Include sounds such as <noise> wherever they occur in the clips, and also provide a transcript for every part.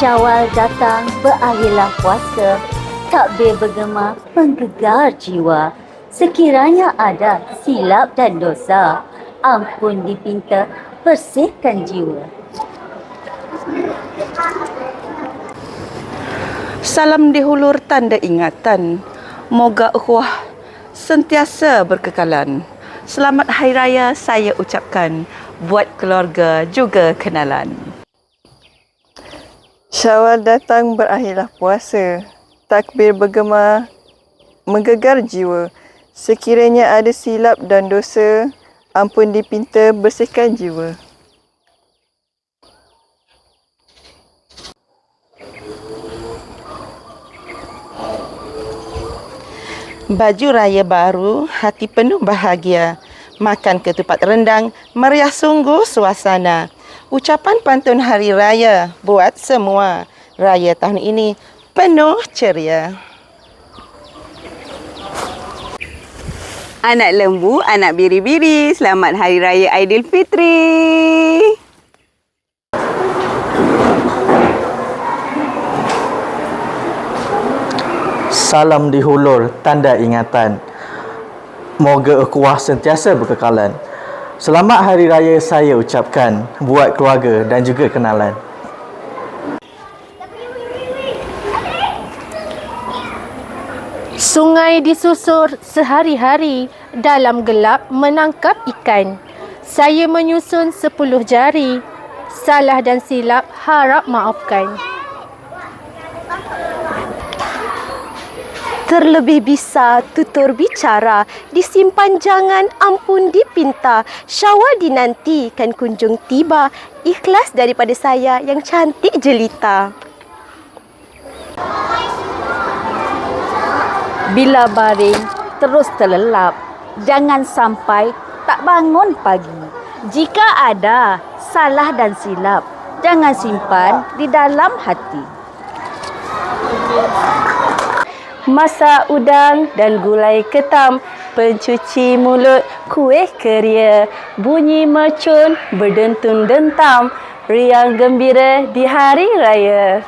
Syawal datang berakhirlah puasa, takbir bergema menggegar jiwa. Sekiranya ada silap dan dosa, ampun dipinta bersihkan jiwa. Salam dihulur tanda ingatan. Moga ukhuwah sentiasa berkekalan. Selamat Hari Raya saya ucapkan buat keluarga juga kenalan. Syawal datang berakhirlah puasa. Takbir bergema menggegar jiwa. Sekiranya ada silap dan dosa, ampun dipinta bersihkan jiwa. Baju raya baru, hati penuh bahagia. Makan ketupat rendang, meriah sungguh suasana. Ucapan pantun hari raya buat semua. Raya tahun ini penuh ceria. Anak lembu, anak biri-biri, selamat Hari Raya Aidilfitri. Salam dihulur, tanda ingatan. Moga ukhuwah sentiasa berkekalan. Selamat Hari Raya saya ucapkan buat keluarga dan juga kenalan. Sungai disusur sehari-hari dalam gelap menangkap ikan. Saya menyusun sepuluh jari. Salah dan silap harap maafkan. Terlebih bisa tutur bicara, disimpan jangan ampun dipinta. Syawal dinanti kan kunjung tiba, ikhlas daripada saya yang cantik jelita. Bila baring, terus terlelap. Jangan sampai tak bangun pagi. Jika ada salah dan silap, jangan simpan di dalam hati. Masak udang dan gulai ketam, pencuci mulut, kuih keria, bunyi mercun berdentun dentam, riang gembira di hari raya.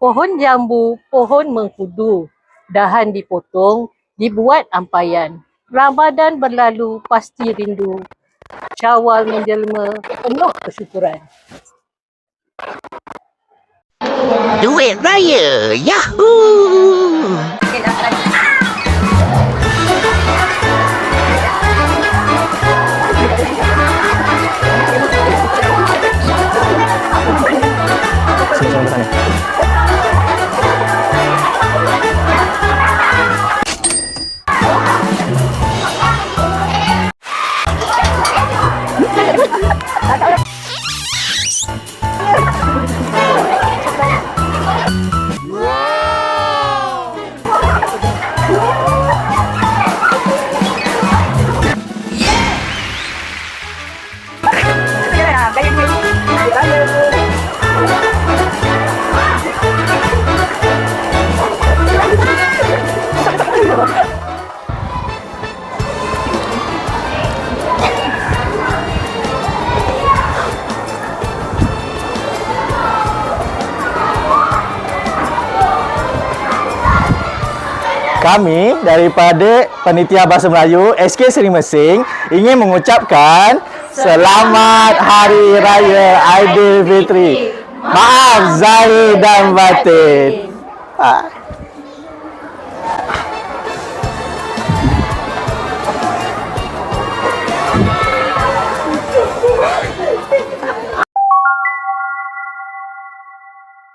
Pohon jambu, pohon mengkudu, dahan dipotong, dibuat ampayan. Ramadan berlalu, pasti rindu. Syawal menjelma, penuh kesyukuran. Do it right here. Yahoo! Kami daripada Panitia Bahasa Melayu SK Seri Mesing ingin mengucapkan Selamat Hari Raya Aidilfitri. Maaf zahir dan batin. Ah.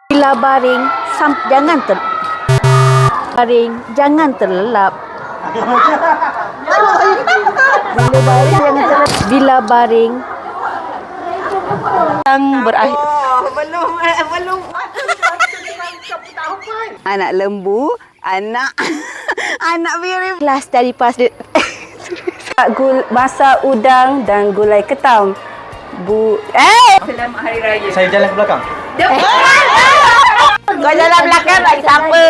Bila baring, sam- jangan ter baring, jangan terlelap. Bila baring, jangan terlelap. Bila baring, Yang berakhir Anak lembu, anak <laughs> anak biri. Ikhlas daripada Gul, masak udang dan gulai ketam. Bu, eh! Saya jalan ke belakang. Kau jalan belakang lagi siapa?